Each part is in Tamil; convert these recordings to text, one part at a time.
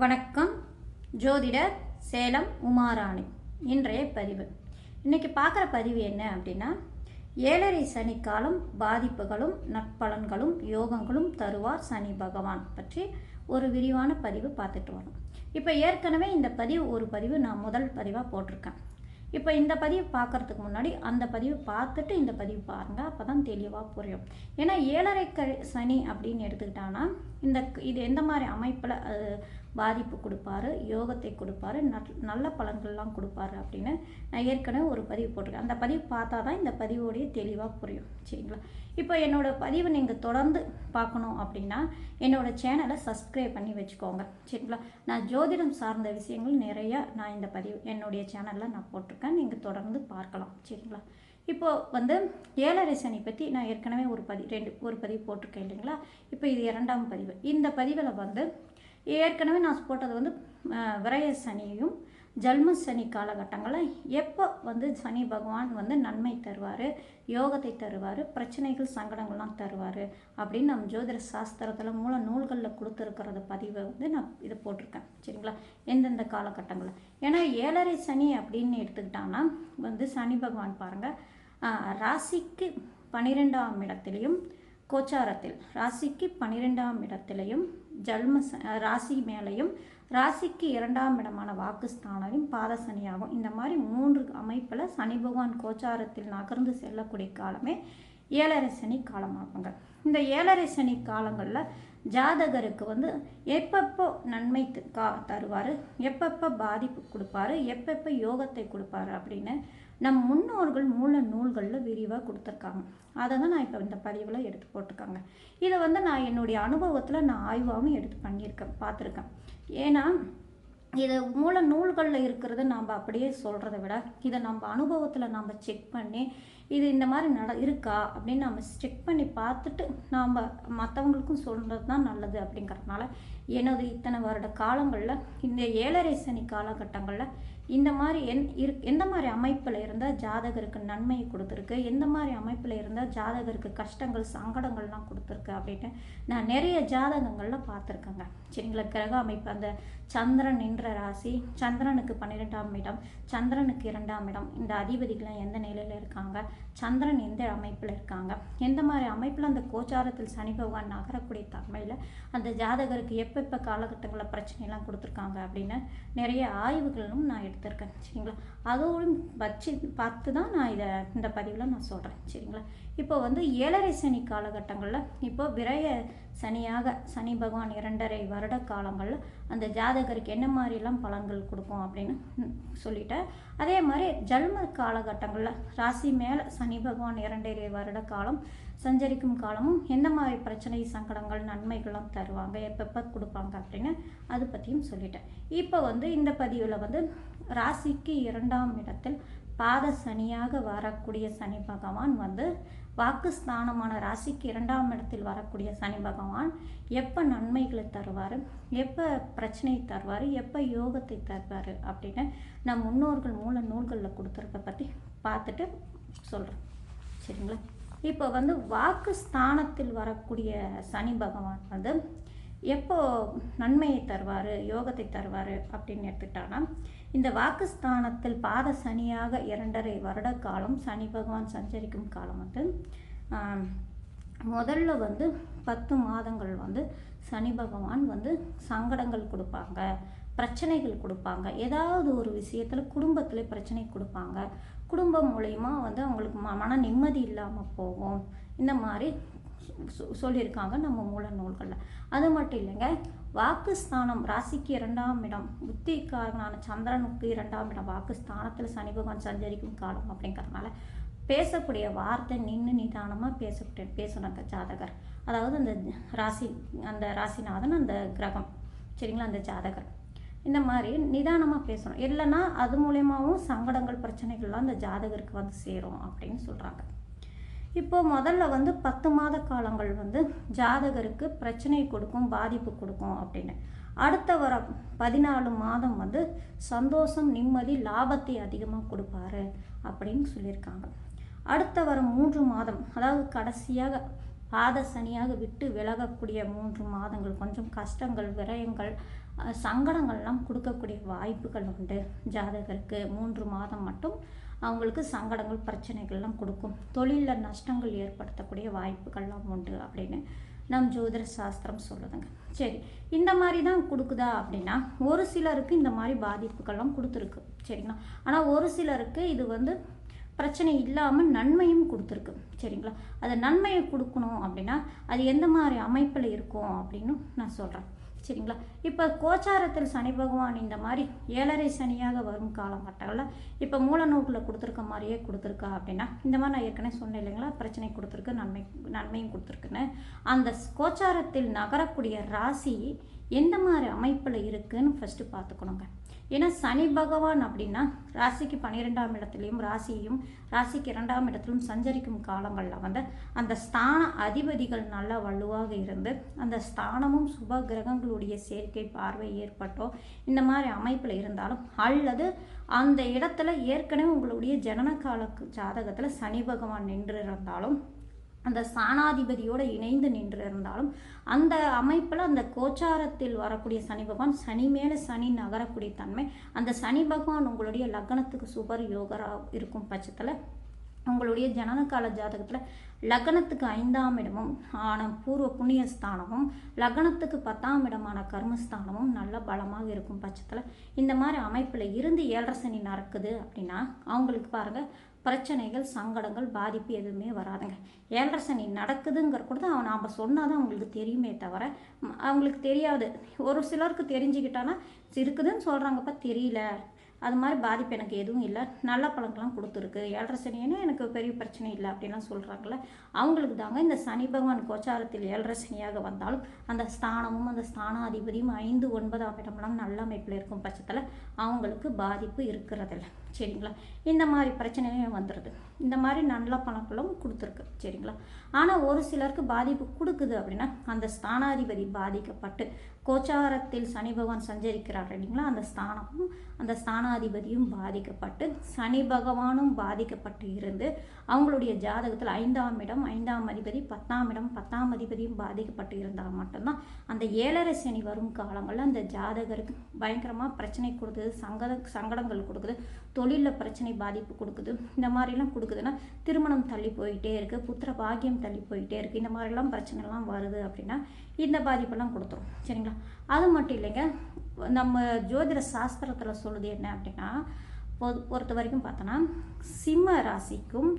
வணக்கம். ஜோதிடர் சேலம் உமாராணி. இன்றைய பதிவு. இன்னைக்கு பார்க்குற பதிவு என்ன அப்படின்னா ஏழரை சனி காலம் பாதிப்புகளும் நற்பலன்களும் யோகங்களும் தருவார் சனி பகவான் பற்றி ஒரு விரிவான பதிவு பார்த்துட்டு வரோம். இப்போ ஏற்கனவே இந்த பதிவு ஒரு பதிவு நான் முதல் பதிவாக போட்டிருக்கேன். இப்போ இந்த பதிவு பார்க்கறதுக்கு முன்னாடி அந்த பதிவு பார்த்துட்டு இந்த பதிவு பாருங்கள் அப்போ தான் தெளிவாக புரியும். ஏன்னா ஏழரை க சனி அப்படின்னு எடுத்துக்கிட்டான்னா இந்த இது எந்த மாதிரி அமைப்பில் அது பாதிப்பு கொடுப்பாரு யோகத்தை கொடுப்பாரு நல் நல்ல பலன்கள்லாம் கொடுப்பாரு அப்படின்னு நான் ஏற்கனவே ஒரு பதிவு போட்டிருக்கேன். அந்த பதிவு பார்த்தா தான் இந்த பதிவோடைய தெளிவாக புரியும். சரிங்களா? இப்போ என்னோடய பதிவை நீங்கள் தொடர்ந்து பார்க்கணும் அப்படின்னா என்னோடய சேனலை சப்ஸ்கிரைப் பண்ணி வச்சுக்கோங்க. சரிங்களா? நான் ஜோதிடம் சார்ந்த விஷயங்கள் நிறையா நான் இந்த பதிவு என்னுடைய சேனலில் நான் போட்டிருக்கேன். நீங்கள் தொடர்ந்து பார்க்கலாம். சரிங்களா? இப்போது வந்து ஏழரை சனி பற்றி நான் ஏற்கனவே ஒரு பதிவு ரெண்டு ஒரு பதிவு போட்டிருக்கேன் இல்லைங்களா? இப்போ இது இரண்டாம் பதிவு. இந்த பதிவில் வந்து ஏற்கனவே நான் போட்டது வந்து விரய சனியும் ஜல்ம சனி காலகட்டங்களில் எப்போ வந்து சனி பகவான் வந்து நன்மை தருவார் யோகத்தை தருவார் பிரச்சனைகள் சங்கடங்கள்லாம் தருவார் அப்படின்னு நம்ம ஜோதிட சாஸ்திரத்தில் மூல நூல்களில் கொடுத்துருக்கிறத பதிவை வந்து நான் இது போட்டிருக்கேன். சரிங்களா? எந்தெந்த காலகட்டங்களில்? ஏன்னா ஏழரை சனி அப்படின்னு எடுத்துக்கிட்டாங்கன்னா வந்து சனி பகவான் பாருங்கள் ராசிக்கு பன்னிரெண்டாம் இடத்துலையும் கோச்சாரத்தில் ராசிக்கு பன்னிரெண்டாம் இடத்துலையும் ஜல்ம ராசி மேலையும் ராசிக்கு இரண்டாம் இடமான வாக்குஸ்தானையும் பாதசனியாகும் இந்த மாதிரி மூன்று அமைப்பில் சனி பகவான் கோச்சாரத்தில் நகர்ந்து செல்லக்கூடிய காலமே ஏழரை சனி காலமாகுங்க இந்த ஏழரை சனி காலங்களில் ஜாதகருக்கு வந்து எப்பப்போ நன்மை கா தருவார் எப்பப்போ பாதிப்பு கொடுப்பாரு எப்பப்போ யோகத்தை கொடுப்பாரு அப்படின்னு நம் முன்னோர்கள் மூல நூல்களில் விரிவாக கொடுத்துருக்காங்க. அதை தான் நான் இப்போ இந்த பதிவில் எடுத்து போட்டிருக்காங்க. இதை வந்து நான் என்னுடைய அனுபவத்தில் நான் ஆய்வாகவும் எடுத்து பண்ணியிருக்கேன் பார்த்துருக்கேன். ஏன்னா இது மூல நூல்களில் இருக்கிறத நாம் அப்படியே சொல்கிறத விட இதை நம்ம அனுபவத்தில் நாம் செக் பண்ணி இது இந்த மாதிரி நட இருக்கா அப்படின்னு நம்ம செக் பண்ணி பார்த்துட்டு நாம் மற்றவங்களுக்கும் சொல்கிறது தான் நல்லது அப்படிங்கிறதுனால எனது இத்தனை வருட காலங்களில் இந்த ஏழரை சனி காலகட்டங்களில் இந்த மாதிரி என் இரு எந்த மாதிரி அமைப்பில் இருந்தால் ஜாதகருக்கு நன்மையை கொடுத்துருக்கு? எந்த மாதிரி அமைப்பில் இருந்தால் ஜாதகருக்கு கஷ்டங்கள் சங்கடங்கள்லாம் கொடுத்துருக்கு அப்படின்னு நான் நிறைய ஜாதகங்களில் பார்த்துருக்கேங்க. சரிங்களா? கிரக அமைப்பு அந்த சந்திரன் நின்ற ராசி சந்திரனுக்கு பன்னிரெண்டாம் இடம் சந்திரனுக்கு இரண்டாம் இடம் இந்த அதிபதிகள்லாம் எந்த நிலையில் இருக்காங்க? சந்திரன் எந்த அமைப்பில் இருக்காங்க? எந்த மாதிரி அமைப்பில் அந்த கோச்சாரத்தில் சனி பகவான் நகரக்கூடிய தன்மையில் அந்த ஜாதகருக்கு எப்பப்போ காலகட்டங்களில் பிரச்சனைலாம் கொடுத்துருக்காங்க அப்படின்னு நிறைய ஆய்வுகளும் நான் எடுத்திருக்கேன் சரிங்களா? அதோடும் வச்சு பார்த்து தான் நான் இதை இந்த பதிவில் நான் சொல்கிறேன் சரிங்களா? இப்போ வந்து ஏழரை சனி காலகட்டங்களில் இப்போ விரய சனியாக சனி பகவான் இரண்டரை வருட காலங்களில் அந்த ஜாதகருக்கு என்ன மாதிரிலாம் பலன்கள் கொடுக்கும் அப்படின்னு சொல்லிட்டேன் அதே மாதிரி ஜல்ம காலகட்டங்களில் ராசி மேலே சனி பகவான் இரண்டரை வருட காலம் சஞ்சரிக்கும் காலமும் எந்த மாதிரி பிரச்சனை சங்கடங்கள் நன்மைகள்லாம் தருவாங்க எப்பப்போ கொடுப்பாங்க அப்படின்னு அது பற்றியும் சொல்லிட்டேன். இப்போ வந்து இந்த பதிவில் வந்து ராசிக்கு இரண்டாம் இடத்தில் பாத சனியாக வரக்கூடிய சனி பகவான் வந்து வாக்குஸ்தானமான ராசிக்கு இரண்டாம் இடத்தில் வரக்கூடிய சனி பகவான் எப்போ நன்மைகளை தருவார் எப்போ பிரச்சனையை தருவார் எப்போ யோகத்தை தருவார் அப்படின்னு நம் முன்னோர்கள் மூல நூல்களில் கொடுத்துருக்க பற்றி பார்த்துட்டு சொல்கிறேன் சரிங்களா? இப்போ வந்து வாக்கு ஸ்தானத்தில் வரக்கூடிய சனி பகவான் வந்து எப்போ நன்மையை தருவார் யோகத்தை தருவார் அப்படின்னு எடுத்துக்கிட்டாங்கன்னா இந்த வாக்குஸ்தானத்தில் பாத சனியாக இரண்டரை வருட காலம் சனி பகவான் சஞ்சரிக்கும் காலம் வந்து முதல்ல வந்து பத்து மாதங்கள் வந்து சனி பகவான் வந்து சங்கடங்கள் கொடுப்பாங்க. பிரச்சனைகள் கொடுப்பாங்க. ஏதாவது ஒரு விஷயத்தில் குடும்பத்தில் பிரச்சனை கொடுப்பாங்க. குடும்பம் மூலயமா வந்து அவங்களுக்கு ம மன நிம்மதி இல்லாமல் போகும். இந்த மாதிரி சொல்லியிருக்காங்க நம்ம மூல நூல்களில். அது மட்டும் இல்லைங்க வாக்குஸ்தானம் ராசிக்கு இரண்டாம் இடம் புத்திக்காரனான சந்திரனுக்கு இரண்டாம் இடம் வாக்குஸ்தானத்தில் சனி பகவான் சஞ்சரிக்கும் காலம் அப்படிங்கிறதுனால பேசக்கூடிய வார்த்தை நின்று நிதானமாக பேசக்கூடிய பேசணுங்க ஜாதகர். அதாவது அந்த ராசி அந்த ராசிநாதன் அந்த கிரகம். சரிங்களா? அந்த ஜாதகர். இந்த மாதிரி நிதானமாக பேசணும். இல்லைன்னா அது மூலயமாவும் சங்கடங்கள் பிரச்சனைகள்லாம் அந்த ஜாதகருக்கு வந்து சேரும் அப்படின்னு சொல்கிறாங்க இப்போ முதல்ல வந்து பத்து மாத காலங்கள் வந்து ஜாதகருக்கு பிரச்சனை கொடுக்கும் பாதிப்பு கொடுக்கும் அப்படின்னு. அடுத்த வர பதினாலு மாதம் வந்து சந்தோஷம் நிம்மதி லாபத்தை அதிகமாக கொடுப்பாரு அப்படின்னு சொல்லியிருக்காங்க. அடுத்த வர மூன்று மாதம் அதாவது கடைசியாக பாத சனியாக விட்டு விலகக்கூடிய மூன்று மாதங்கள் கொஞ்சம் கஷ்டங்கள் விரயங்கள் சங்கடங்கள்லாம் கொடுக்கக்கூடிய வாய்ப்புகள் உண்டு. ஜாதகருக்கு மூன்று மாதம் மட்டும் அவங்களுக்கு சங்கடங்கள் பிரச்சனைகள்லாம் கொடுக்கும். தொழிலில் நஷ்டங்கள் ஏற்படுத்தக்கூடிய வாய்ப்புகள்லாம் உண்டு அப்படின்னு நம் ஜோதிட சாஸ்திரம் சொல்லுதுங்க. சரி இந்த மாதிரி தான் கொடுக்குதா அப்படின்னா ஒரு சிலருக்கு இந்த மாதிரி பாதிப்புகள்லாம் கொடுத்துருக்கு. சரிங்களா? ஆனால் ஒரு சிலருக்கு இது வந்து பிரச்சனை இல்லாமல் நன்மையும் கொடுத்துருக்கு. சரிங்களா? அது நன்மையை கொடுக்கணும் அப்படின்னா அது எந்த மாதிரி அமைப்பில் இருக்கும் அப்படின்னு நான் சொல்கிறேன் சரிங்களா? இப்போ கோச்சாரத்தில் சனி பகவான் இந்த மாதிரி ஏழரை சனியாக வரும் காலகட்டங்களில் இப்போ மூல கொடுத்துருக்க மாதிரியே கொடுத்துருக்கா அப்படின்னா இந்த மாதிரி நான் ஏற்கனவே சொன்னேன் இல்லைங்களா? பிரச்சனை கொடுத்துருக்கு நன்மை நன்மையும் கொடுத்துருக்குன்னு. அந்த ஸ்- கோச்சாரத்தில் நகரக்கூடிய ராசி எந்த மாதிரி அமைப்பில் இருக்குதுன்னு ஃபஸ்ட்டு பார்த்துக்கணுங்க. ஏன்னா சனி பகவான் அப்படின்னா ராசிக்கு பன்னிரெண்டாம் இடத்துலையும் ராசியும் ராசிக்கு இரண்டாம் இடத்திலும் சஞ்சரிக்கும் காலங்களில் வந்து அந்த ஸ்தான அதிபதிகள் நல்லா வலுவாக இருந்து அந்த ஸ்தானமும் சுப கிரகங்களுடைய சேர்க்கை பார்வை ஏற்பட்டோ இந்த மாதிரி அமைப்பில் இருந்தாலும் அல்லது அந்த இடத்துல ஏற்கனவே உங்களுடைய ஜனன கால ஜாதகத்தில் சனி பகவான் நின்று இருந்தாலும் அந்த சாணாதிபதியோடு இணைந்து நின்று இருந்தாலும் அந்த அமைப்பில் அந்த கோச்சாரத்தில் வரக்கூடிய சனி பகவான் சனி மேலே சனி நகரக்கூடிய தன்மை அந்த சனி பகவான் உங்களுடைய லக்னத்துக்கு சுபர் யோகரா இருக்கும் பட்சத்தில் உங்களுடைய ஜனனகால ஜாதகத்தில் லக்னத்துக்கு ஐந்தாம் இடமும் ஆன பூர்வ புண்ணிய ஸ்தானமும் லக்னத்துக்கு பத்தாம் இடமான கர்மஸ்தானமும் நல்ல பலமாக இருக்கும் பட்சத்தில் இந்த மாதிரி அமைப்பில் இருந்து ஏழரை சனி நடக்குது அப்படின்னா அவங்களுக்கு பாருங்கள் பிரச்சனைகள் சங்கடங்கள் பாதிப்பு எதுவுமே வராதுங்க. ஏழரை சனி நடக்குதுங்கிற கூட தான் நாம் சொன்னால் தான் அவங்களுக்கு தெரியுமே தவிர அவங்களுக்கு தெரியாது. ஒரு சிலருக்கு தெரிஞ்சுக்கிட்டானா இருக்குதுன்னு சொல்கிறாங்கப்பா தெரியல. அது மாதிரி பாதிப்பு எனக்கு எதுவும் இல்லை. நல்ல பழங்கள்லாம் கொடுத்துருக்கு. ஏழரை சனின்னு எனக்கு பெரிய பிரச்சனை இல்லை அப்படின்லாம் சொல்கிறாங்கல்ல அவங்களுக்கு தாங்க இந்த சனி பகவான் கோச்சாரத்தில் ஏழரை சனியாக வந்தாலும் அந்த ஸ்தானமும் அந்த ஸ்தானாதிபதியும் ஐந்து ஒன்பதாம் இடம்லாம் நல்ல அமைப்பில் இருக்கும் பட்சத்தில் அவங்களுக்கு பாதிப்பு இருக்கிறதில்ல. சரிங்களா? இந்த மாதிரி பிரச்சனையும் வந்துடுது இந்த மாதிரி நல்ல பலன்களும் கொடுத்துருக்கு. சரிங்களா? ஆனால் ஒரு சிலருக்கு பாதிப்பு கொடுக்குது அப்படின்னா அந்த ஸ்தானாதிபதி பாதிக்கப்பட்டு கோச்சாரத்தில் சனி பகவான் சஞ்சரிக்கிறார் இல்லைங்களா? அந்த ஸ்தானமும் அந்த ஸ்தானாதிபதியும் பாதிக்கப்பட்டு சனி பகவானும் பாதிக்கப்பட்டு இருந்து அவங்களுடைய ஜாதகத்தில் ஐந்தாம் இடம் ஐந்தாம் அதிபதி பத்தாம் இடம் பத்தாம் அதிபதியும் பாதிக்கப்பட்டு இருந்தால் மட்டும்தான் அந்த ஏழரை சனி வரும் காலங்களில் அந்த ஜாதகருக்கு பயங்கரமாக பிரச்சனை கொடுக்குது சங்கட சங்கடங்கள் கொடுக்குது தொழிலில் பிரச்சனை பாதிப்பு கொடுக்குது. இந்த மாதிரிலாம் கொடுக்குதுன்னா திருமணம் தள்ளி போயிட்டே இருக்குது புத்திர பாகியம் தள்ளி போயிட்டே இருக்குது இந்த மாதிரிலாம் பிரச்சனைலாம் வருது அப்படின்னா இந்த பாதிப்பெல்லாம் கொடுத்துரும். சரிங்களா? அது மட்டும் இல்லைங்க நம்ம ஜோதிட சாஸ்திரத்தில் சொல்லுது என்ன அப்படின்னா பொது பொறுத்த வரைக்கும் பார்த்தோன்னா சிம்ம ராசிக்கும்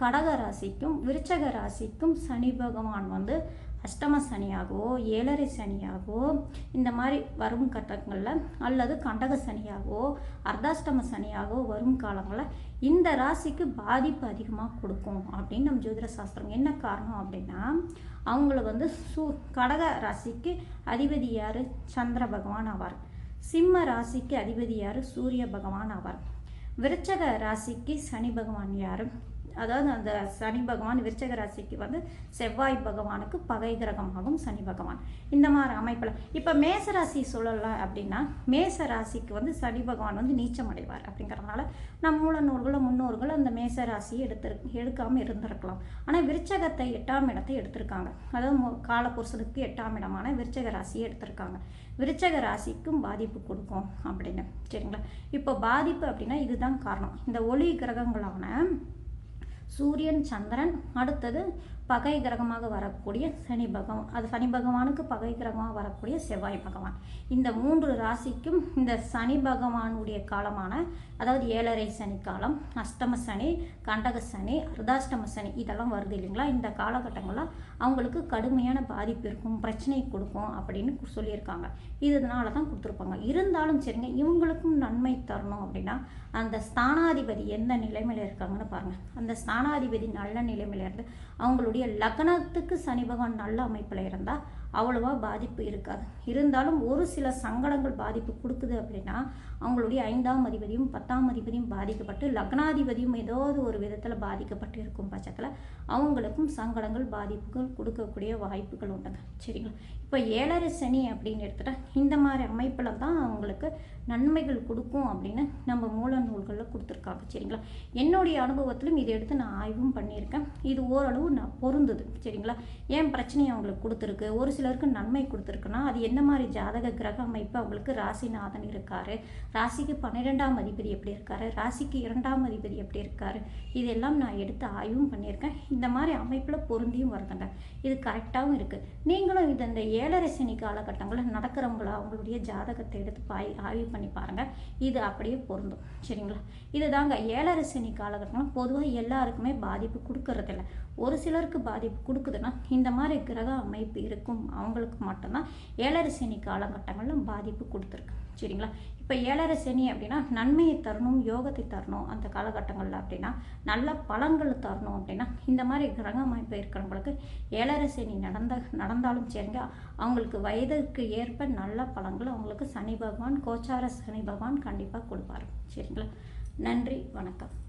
கடக ராசிக்கும் விருச்சக ராசிக்கும் சனி பகவான் வந்து அஷ்டம சனியாகவோ ஏழரை சனியாகவோ இந்த மாதிரி வரும் கட்டங்களில் அல்லது கண்டக சனியாகவோ அர்த்தாஷ்டம சனியாகவோ வரும் காலங்களில் இந்த ராசிக்கு பாதிப்பு அதிகமாக கொடுக்கும் அப்படின்னு நம்ம ஜோதிட சாஸ்திரம் என்ன காரணம் அப்படின்னா அவங்கள வந்து சூ கடக ராசிக்கு அதிபதி யார்? சந்திர பகவான் ஆவார். சிம்ம ராசிக்கு அதிபதி யார்? சூரிய பகவான் ஆவார். விருச்சக ராசிக்கு சனி பகவான் யார்? அதாவது அந்த சனி பகவான் விருச்சக ராசிக்கு வந்து செவ்வாய் பகவானுக்கு பகை கிரகமாகும் சனி பகவான். இந்த மாதிரி அமைப்பில் இப்போ மேச ராசி சொல்லலாம் அப்படின்னா மேச ராசிக்கு வந்து சனி பகவான் வந்து நீச்சம் அடைவார் அப்படிங்கிறதுனால நம்ம மூல நூல்களும் முன்னோர்களும் அந்த மேச ராசியை எடுத்து எடுக்காமல் இருந்திருக்கலாம். ஆனால் விருச்சகத்தை எட்டாம் இடத்தை எடுத்திருக்காங்க. அதாவது மு- காலபுருஷனுக்கு எட்டாம் இடமான விருச்சக ராசியை எடுத்திருக்காங்க. விருச்சக ராசிக்கும் பாதிப்பு கொடுக்கும் அப்படின்னு சரிங்களா? இப்போ பாதிப்பு அப்படின்னா இதுதான் காரணம். இந்த ஒளி கிரகங்களான சூரியன் சந்திரன் அடுத்தது பகை கிரகமாக வரக்கூடிய சனி பகவான். அது சனி பகவானுக்கு பகை கிரகமாக வரக்கூடிய செவ்வாய் பகவான். இந்த மூன்று ராசிக்கும் இந்த சனி பகவானுடைய காலமான அதாவது ஏழரை சனி காலம் அஷ்டம சனி கண்டக சனி அர்தாஷ்டம சனி இதெல்லாம் வருது இல்லைங்களா? இந்த காலகட்டங்களில் அவங்களுக்கு கடுமையான பாதிப்பு இருக்கும் பிரச்சனை கொடுக்கும் அப்படின்னு சொல்லியிருக்காங்க. இதனால தான் கொடுத்துருப்பாங்க. இருந்தாலும் சரிங்க இவங்களுக்கும் நன்மை தரணும் அப்படின்னா அந்த ஸ்தானாதிபதி எந்த நிலைமையில் இருக்காங்கன்னு பாருங்கள் அந்த ஸ்தானாதிபதி நல்ல நிலைமையில் இருந்து அவங்களுடைய லக்னத்துக்கு சனி பகவான் நல்ல அமைப்பில் இருந்தால் அவ்வளோவா பாதிப்பு இருக்காது. இருந்தாலும் ஒரு சில சங்கடங்கள் பாதிப்பு கொடுக்குது அப்படின்னா அவங்களுடைய ஐந்தாம் அதிபதியும் பத்தாம் அதிபதியும் பாதிக்கப்பட்டு லக்னாதிபதியும் ஏதாவது ஒரு விதத்தில் பாதிக்கப்பட்டு இருக்கும் பட்சத்தில் அவங்களுக்கும் சங்கடங்கள் பாதிப்புகள் கொடுக்கக்கூடிய வாய்ப்புகள் உண்டுங்க சரிங்களா? இப்போ ஏழரை சனி அப்படின்னு எடுத்துகிட்டா இந்த மாதிரி அமைப்பில் தான் அவங்களுக்கு நன்மைகள் கொடுக்கும் அப்படின்னு நம்ம மூல நூல்களில் கொடுத்துருக்காங்க. சரிங்களா? என்னுடைய அனுபவத்திலும் இதை எடுத்து நான் ஆய்வும் பண்ணியிருக்கேன். இது ஓரளவு நான் பொருந்துது. சரிங்களா? ஏன் பிரச்சனையை அவங்களுக்கு கொடுத்துருக்கு? ஒரு சிலருக்கு நன்மை கொடுத்துருக்குன்னா அது என்ன மாதிரி ஜாதக கிரக அமைப்பு அவங்களுக்கு ராசிநாதன் இருக்காரு. ராசிக்கு பன்னிரெண்டாம் அதிபதி எப்படி இருக்காரு? ராசிக்கு இரண்டாம் அதிபதி எப்படி இருக்காரு? இதெல்லாம் நான் எடுத்து ஆய்வும் பண்ணியிருக்கேன். இந்த மாதிரி அமைப்பில் பொருந்தியும் வருதுங்க. இது கரெக்டாகவும் இருக்குது நீங்களும் இது இந்த ஏழரை சனி காலகட்டங்களில் நடக்கிறவங்களா? அவங்களுடைய ஜாதகத்தை எடுத்து பாய் ஆய்வு பண்ணி பாருங்கள் இது அப்படியே பொருந்தும். சரிங்களா? இதுதாங்க ஏழரை சனி காலகட்டங்கள் பொதுவாக எல்லாருக்குமே பாதிப்பு கொடுக்கறதில்ல. ஒரு சிலருக்கு பாதிப்பு கொடுக்குதுன்னா இந்த மாதிரி கிரக அமைப்பு இருக்கும். அவங்களுக்கு மட்டும்தான் ஏழரை சனி காலகட்டங்களில் பாதிப்பு கொடுத்துருக்கு. சரிங்களா? இப்போ ஏழரை சனி அப்படின்னா நன்மையை தரணும் யோகத்தை தரணும் அந்த காலகட்டங்களில் அப்படின்னா நல்ல பலன்கள் தரணும் அப்படின்னா இந்த மாதிரி கிரக அமைப்பு இருக்கிறவங்களுக்கு ஏழரை சனி நடந்த நடந்தாலும் சரிங்க அவங்களுக்கு வயதுக்கு ஏற்ப நல்ல பலன்கள் அவங்களுக்கு சனி பகவான் கோச்சார சனி பகவான் கண்டிப்பாக கொடுப்பாரு. சரிங்களா? நன்றி வணக்கம்.